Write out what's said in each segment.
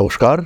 নমস্কার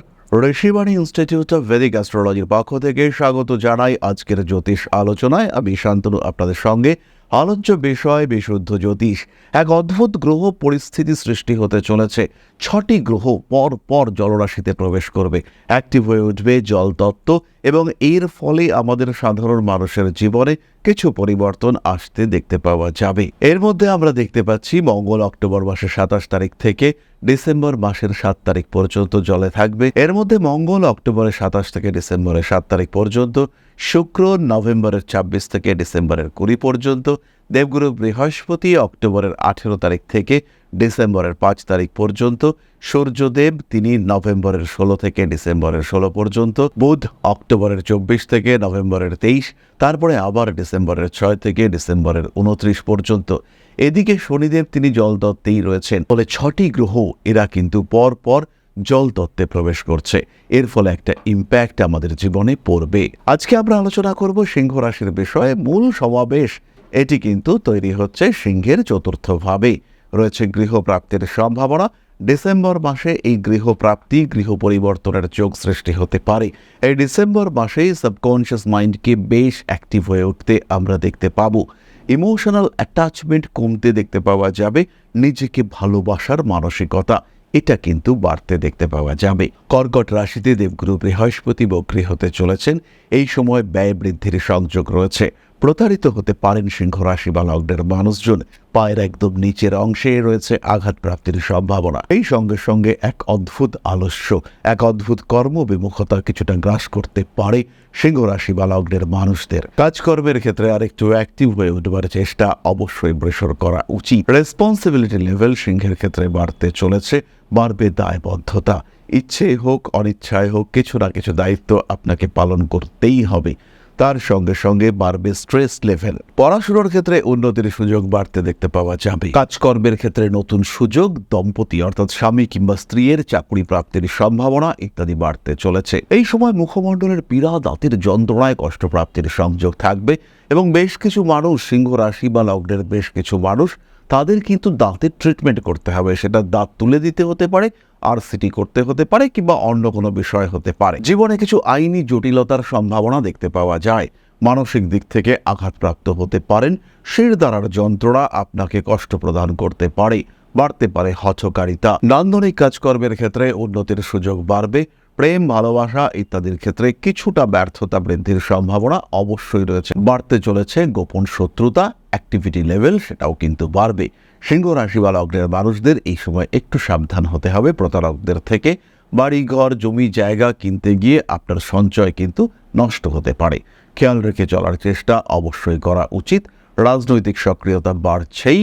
Rishibani institute of Vedic অ্যাস্ট্রোলজির পক্ষ থেকে স্বাগত জানাই আজকের জ্যোতিষ আলোচনায়। আমি শান্তনু, আপনাদের সঙ্গে আলোচ্য বিষয়, বিশুদ্ধ জ্যোতিষ। এক অদ্ভুত গ্রহ পরিস্থিতি সৃষ্টি হতে চলেছে। ছটি গ্রহ পর পর জলরাশিতে প্রবেশ করবে। অ্যাক্টিভ হয়ে উঠবে জলতত্ত্ব এবং এর ফলে আমাদের সাধারণ মানুষের জীবনে কিছু পরিবর্তন আসতে দেখতে পাওয়া যাবে। এর মধ্যে আমরা দেখতে পাচ্ছি, মঙ্গল অক্টোবর মাসের সাতাশ তারিখ থেকে ডিসেম্বর মাসের সাত তারিখ পর্যন্ত জলে থাকবে। এর মধ্যে মঙ্গল অক্টোবরের সাতাশ থেকে ডিসেম্বরের সাত তারিখ পর্যন্ত, শুক্র নভেম্বরের ছাব্বিশ থেকে ডিসেম্বরের কুড়ি পর্যন্ত দেবগুরু বৃহস্পতি অক্টোবরের আঠেরো তারিখ থেকে ডিসেম্বরের পাঁচ তারিখ পর্যন্ত, সূর্যদেব তিনি নভেম্বরের ষোলো থেকে ডিসেম্বরের ষোলো পর্যন্ত, বুধ অক্টোবরের চব্বিশ থেকে নভেম্বরের তেইশ, তারপরে আবার ডিসেম্বরের ছয় থেকে ডিসেম্বরের উনত্রিশ পর্যন্ত। এদিকে শনিদেব তিনি জলতত্ত্বেই রয়েছেন, ফলে ছটি গ্রহ এরা কিন্তু পর পর জল তত্ত্বে প্রবেশ করছে। এর ফলে একটা ইম্প্যাক্ট আমাদের জীবনে পড়বে। আজকে আমরা আলোচনা করব সিংহ রাশির বিষয়ে মূল সমাবেশ এটি কিন্তু তৈরি হচ্ছে সিংহের চতুর্থ ভাবে রয়েছে গৃহপ্রাপ্তির সম্ভাবনা। ডিসেম্বর মাসে এই গৃহপ্রাপ্তি গৃহ পরিবর্তনের যোগ সৃষ্টি হতে পারে। এই ডিসেম্বর মাসেই সাবকনশিয়াস মাইন্ডকে বেশ অ্যাক্টিভ হয়ে উঠতে আমরা দেখতে পাবো। ইমোশনাল অ্যাটাচমেন্ট কমতে দেখতে পাওয়া যাবে। নিজেকে ভালোবাসার মানসিকতা, এটা কিন্তু বাড়তে দেখতে পাওয়া যাবে। কর্কট রাশিতে দেবগুরু বৃহস্পতি বক্রী হতে চলেছেন। এই সময় ব্যয় বৃদ্ধির সংযোগ রয়েছে। প্রতারিত হতে পারেন সিংহ রাশি বা লগ্নের মানুষজন। পায়ের একদম নিচের অংশে রয়েছে আঘাত প্রাপ্তির সম্ভাবনা। এই সঙ্গে সঙ্গে এক অদ্ভুত আলস্য, এক অদ্ভুত কর্মবিমুখতা কিছুটা গ্রাস করতে পারে সিংহ রাশি বা লগ্নের মানুষদের। কাজকর্মের ক্ষেত্রে আরেকটু অ্যাক্টিভ হয়ে উঠবার চেষ্টা অবশ্যই ব্রেসর করা উচিত। রেসপন্সিবিলিটি লেভেল সিংহের ক্ষেত্রে বাড়তে চলেছে, বাড়বে দায়বদ্ধতা। ইচ্ছে হোক, অনিচ্ছায় হোক, কিছু না কিছু দায়িত্ব আপনাকে পালন করতেই হবে। তার সঙ্গে সঙ্গে বাড়বে স্ট্রেস লেভেল পড়াশোনার ক্ষেত্রে উন্নতির সুযোগ বাড়তে দেখতে পাওয়া যাবে। কাজকর্মের ক্ষেত্রে নতুন সুযোগ, দম্পতি অর্থাৎ স্বামী কিংবা স্ত্রীর চাকরি প্রাপ্তির সম্ভাবনা ইত্যাদি বাড়তে চলেছে। এই সময় মুখমণ্ডলের পীড়া, দাঁতের যন্ত্রণায় কষ্টপ্রাপ্তির সংযোগ থাকবে এবং বেশ কিছু মানুষ সিংহ রাশি বা লগ্নের বেশ কিছু মানুষ তাদের কিন্তু দাঁতের ট্রিটমেন্ট করতে হবে। সেটা দাঁত তুলে দিতে হতে পারে আর সিটি করতে হতে পারে কিংবা অন্য কোনো বিষয় হতে পারে। জীবনে কিছু আইনি জটিলতার সম্ভাবনা দেখতে পাওয়া যায়। মানসিক দিক থেকে আঘাতপ্রাপ্ত হতে পারেন। শির দ্বারার যন্ত্রণা আপনাকে কষ্ট প্রদান করতে পারে, বাড়তে পারে হচকারিতা নান্দনিক কাজকর্মের ক্ষেত্রে উন্নতির সুযোগ বাড়বে। প্রেম, ভালোবাসা ইত্যাদির ক্ষেত্রে কিছুটা ব্যর্থতা বৃদ্ধির সম্ভাবনা অবশ্যই রয়েছে। বাড়তে চলেছে গোপন শত্রুতা অ্যাক্টিভিটি লেভেল সেটাও কিন্তু বাড়বে। সিংহ রাশি বা লগ্নের মানুষদের এই সময় একটু সাবধান হতে হবে। প্রতারকদের থেকে বাড়ি ঘর জমি, জায়গা কিনতে গিয়ে আপনার সঞ্চয় কিন্তু নষ্ট হতে পারে। খেয়াল রেখে চলার চেষ্টা অবশ্যই করা উচিত। রাজনৈতিক সক্রিয়তা বাড়ছেই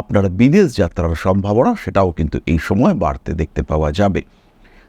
আপনার বিদেশ যাত্রার সম্ভাবনা সেটাও কিন্তু এই সময় বাড়তে দেখতে পাওয়া যাবে।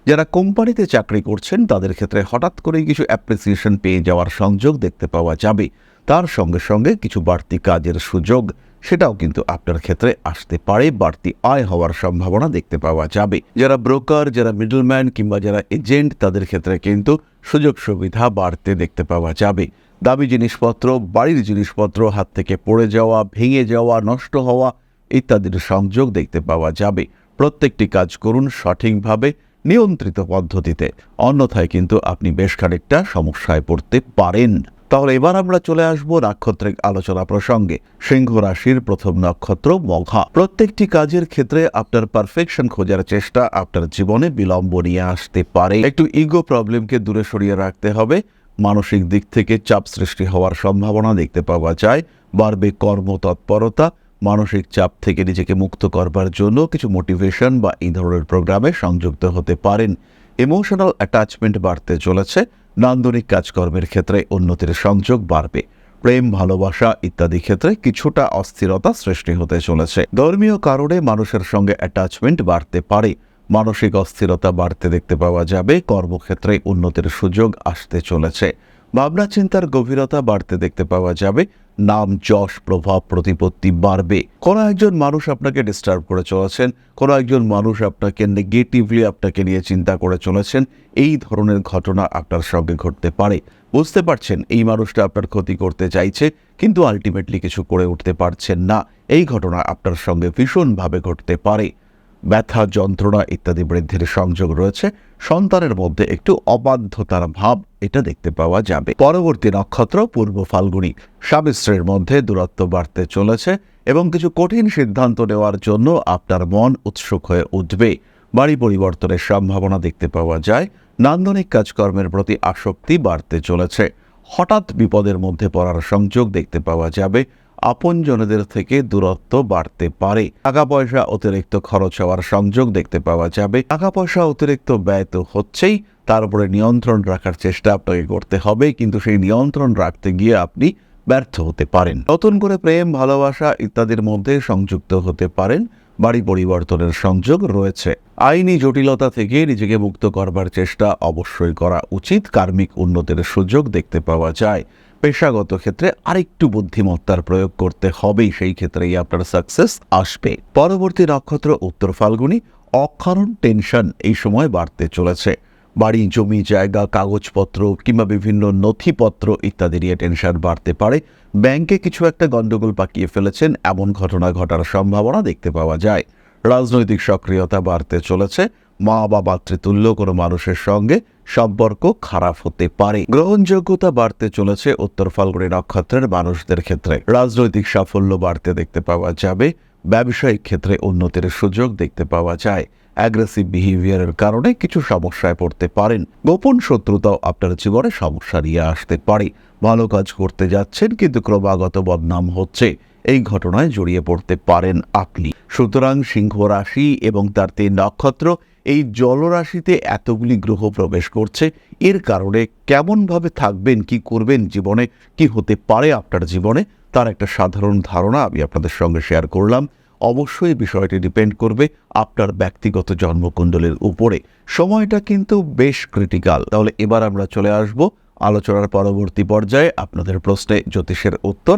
যারা কোম্পানিতে চাকরি করছেন, তাদের ক্ষেত্রে হঠাৎ করেই কিছু অ্যাপ্রিসিয়েশন পেয়ে যাওয়ার সংযোগ দেখতে পাওয়া যাবে। তার সঙ্গে সঙ্গে কিছু বাড়তি কাজের সুযোগ, সেটাও কিন্তু আপনার ক্ষেত্রে আসতে পারে। বাড়তি আয় হওয়ার সম্ভাবনা দেখতে পাওয়া যাবে। যারা ব্রোকার যারা মিডলম্যান কিংবা যারা এজেন্ট তাদের ক্ষেত্রে কিন্তু সুযোগ সুবিধা বাড়তে দেখতে পাওয়া যাবে। দামি জিনিসপত্র, বাড়ির জিনিসপত্র, হাত থেকে পড়ে যাওয়া, ভেঙে যাওয়া, নষ্ট হওয়া ইত্যাদির সংযোগ দেখতে পাওয়া যাবে। প্রত্যেকটি কাজ করুন সঠিকভাবে নিয়ন্ত্রিত পদ্ধতিতে। অন্যথায় কিন্তু আপনি বেশ খানিকটা সমস্যায় পড়তে পারেন। তাহলে এবার আমরা চলে আসব নাক্ষত্রিক আলোচনা প্রসঙ্গে। সিংহ রাশির প্রথম নক্ষত্র মঘা। প্রত্যেকটি কাজের ক্ষেত্রে আপনার পারফেকশন খোঁজার চেষ্টা আপনার জীবনে বিলম্ব নিয়ে আসতে পারে। একটু ইগো প্রবলেমকে দূরে সরিয়ে রাখতে হবে। মানসিক দিক থেকে চাপ সৃষ্টি হওয়ার সম্ভাবনা দেখতে পাওয়া যায়। বাড়বে কর্মতৎপরতা। মানসিক চাপ থেকে নিজেকে মুক্ত করবার জন্য কিছু মোটিভেশন বা এই ধরনের প্রোগ্রামে সংযুক্ত হতে পারেন। ইমোশনাল অ্যাটাচমেন্ট বাড়তে চলেছে, নান্দনিক কাজকর্মের ক্ষেত্রে উন্নতির সংযোগ বাড়বে, প্রেম, ভালোবাসা ইত্যাদি ক্ষেত্রে কিছুটা অস্থিরতা সৃষ্টি হতে চলেছে। ধর্মীয় কারণে মানুষের সঙ্গে অ্যাটাচমেন্ট বাড়তে পারে, মানসিক অস্থিরতা বাড়তে দেখতে পাওয়া যাবে, কর্মক্ষেত্রে উন্নতির সুযোগ আসতে চলেছে। ভাবনা চিন্তার গভীরতা বাড়তে দেখতে পাওয়া যাবে। নাম যশ প্রভাব প্রতিপত্তি বাড়বে। কোনো একজন মানুষ আপনাকে ডিস্টার্ব করে চলেছেন, কোনো একজন মানুষ আপনাকে নেগেটিভলি আপনাকে নিয়ে চিন্তা করে চলেছেন, এই ধরনের ঘটনা আপনার সঙ্গে ঘটতে পারে। বুঝতে পারছেন, এই মানুষটা আপনার ক্ষতি করতে চাইছে, কিন্তু আলটিমেটলি কিছু করে উঠতে পারছেন না। এই ঘটনা আপনার সঙ্গে ভীষণভাবে ঘটতে পারে। ব্যথা, যন্ত্রণা ইত্যাদি বৃদ্ধির সংযোগ রয়েছে। সন্তানের মধ্যে একটু অবাধ্যতার ভাব, এটা দেখতে পাওয়া যাবে। পরবর্তী নক্ষত্র পূর্ব ফাল্গুনী। স্বামী স্ত্রীর মধ্যে দূরত্ব বাড়তে চলেছে এবং কিছু কঠিন সিদ্ধান্ত নেওয়ার জন্য আপনার মন উৎসুক হয়ে উঠবে। বাড়ি পরিবর্তনের সম্ভাবনা দেখতে পাওয়া যায়। নান্দনিক কাজকর্মের প্রতি আসক্তি বাড়তে চলেছে। হঠাৎ বিপদের মধ্যে পড়ার সংযোগ দেখতে পাওয়া যাবে। আপনজনদের থেকে দূরত্ব বাড়তে পারে। টাকা পয়সা অতিরিক্ত খরচ হওয়ার সংযোগ দেখতে পাওয়া যাবে। টাকা পয়সা অতিরিক্ত ব্যয় তো হচ্ছেই, তার উপরে নিয়ন্ত্রণ রাখার চেষ্টা আপনাকে করতে হবে, কিন্তু সেই নিয়ন্ত্রণ রাখতে গিয়ে আপনি ব্যর্থ হতে পারেন। নতুন করে প্রেম, ভালোবাসা ইত্যাদির মধ্যে সংযুক্ত হতে পারেন। বাড়ি পরিবর্তনের সংযোগ রয়েছে। আইনি জটিলতা থেকে নিজেকে মুক্ত করবার চেষ্টা অবশ্যই করা উচিত। কার্মিক উন্নতির সুযোগ দেখতে পাওয়া যায়। পেশাগত ক্ষেত্রে আরেকটু বুদ্ধিমত্তার প্রয়োগ করতে হবেই, সেই ক্ষেত্রেই আপনার সাকসেস আসবে। পরবর্তী নক্ষত্র, উত্তর ফাল্গুনি অকারণ টেনশন এই সময় বাড়তে চলেছে। বাড়ি, জমি, জায়গা, কাগজপত্র কিংবা বিভিন্ন নথিপত্র ইত্যাদি নিয়ে টেনশন বাড়তে পারে। ব্যাংকে কিছু একটা গন্ডগোল পাকিয়ে ফেলেছেন, এমন ঘটনা ঘটার সম্ভাবনা দেখতে পাওয়া যায়। রাজনৈতিক সক্রিয়তা বাড়তে চলেছে, মা বা মাতৃতুল্য কোনো মানুষের সঙ্গে সম্পর্ক খারাপ হতে পারে। গ্রহণযোগ্যতা বাড়তে চলেছে উত্তর ফাল্গুনি নক্ষত্রের মানুষদের ক্ষেত্রে। রাজনৈতিক সাফল্য বাড়তে দেখতে পাওয়া যাবে, ব্যবসায়িক ক্ষেত্রে উন্নতির সুযোগ দেখতে পাওয়া যায়। অ্যাগ্রেসিভ বিহেভিয়ারের কারণে কিছু সমস্যায় পড়তে পারেন। গোপন শত্রুতাও আপনার জীবনে সমস্যা নিয়ে আসতে পারে। ভালো কাজ করতে যাচ্ছেন কিন্তু ক্রমাগত বদনাম হচ্ছে। এই ঘটনায় জড়িয়ে পড়তে পারেন আপনি। সুতরাং সিংহ রাশি এবং তার তিন নক্ষত্র এই জলরাশিতে এতগুলি গ্রহ প্রবেশ করছে। এর কারণে কেমনভাবে থাকবেন, কি করবেন জীবনে, কি হতে পারে আপনার জীবনে, তার একটা সাধারণ ধারণা আমি আপনাদের সঙ্গে শেয়ার করলাম। অবশ্যই বিষয়টি ডিপেন্ড করবে আপনার ব্যক্তিগত জন্মকুণ্ডলের উপরে। সময়টা কিন্তু বেশ ক্রিটিক্যাল তাহলে এবার আমরা চলে আসব আলোচনার পরবর্তী পর্যায়ে আপনাদের প্রশ্নে জ্যোতিষের উত্তর।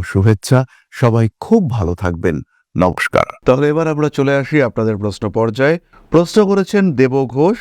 শুভেচ্ছা। সবাই খুব ভালো থাকবেন। নমস্কার। তাহলে এবার আমরা চলে আসি আপনাদের প্রশ্ন পর্যায়ে। প্রশ্ন করেছেন দেব ঘোষ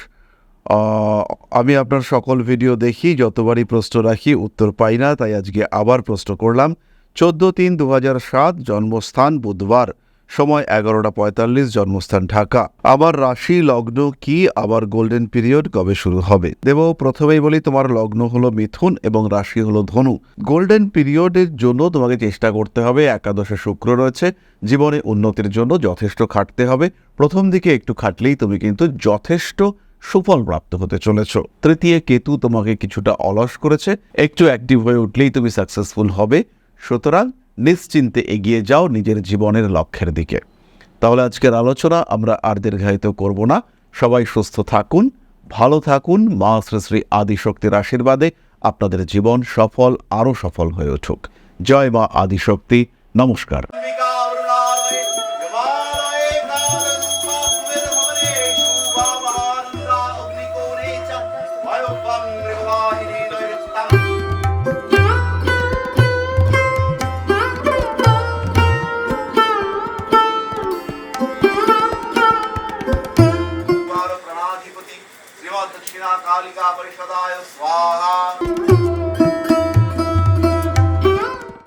আমি আপনার সকল ভিডিও দেখি, যতবারই প্রশ্ন রাখি উত্তর পাই না, তাই আজকে আবার প্রশ্ন করলাম। চোদ্দ তিন দু সাত, জন্মস্থান বুধবার। সময় এগারোটা পঁয়তাল্লিশ, জন্মস্থান ঢাকা। আবার রাশি, লগ্ন, কি? আবার গোল্ডেন পিরিয়ড, কবে শুরু হবে? দেব, প্রথমেই বলি তোমার লগ্ন হলো মিথুন এবং রাশি হলো ধনু। গোল্ডেন পিরিয়ডের জন্য তোমাকে চেষ্টা করতে হবে, একাদশে শুক্র রয়েছে। জীবনে উন্নতির জন্য যথেষ্ট খাটতে হবে। প্রথম দিকে একটু খাটলেই তুমি কিন্তু যথেষ্ট সুফল প্রাপ্ত হতে চলেছ। তৃতীয় কেতু তোমাকে কিছুটা অলস করেছে। একটু অ্যাক্টিভ হয়ে উঠলেই তুমি সাকসেসফুল হবে। সুতরাং নিশ্চিন্তে এগিয়ে যাও নিজের জীবনের লক্ষ্যের দিকে। তাহলে আজকের আলোচনা আমরা আর দীর্ঘায়িত করব না। সবাই সুস্থ থাকুন, ভালো থাকুন, মা শ্রী শ্রী আদিশক্তির আশীর্বাদে আপনাদের জীবন সফল, আরও সফল হয়ে উঠুক। জয় মা আদিশক্তি, নমস্কার। প্রাণাধিপতি परिषदाय স্বাহা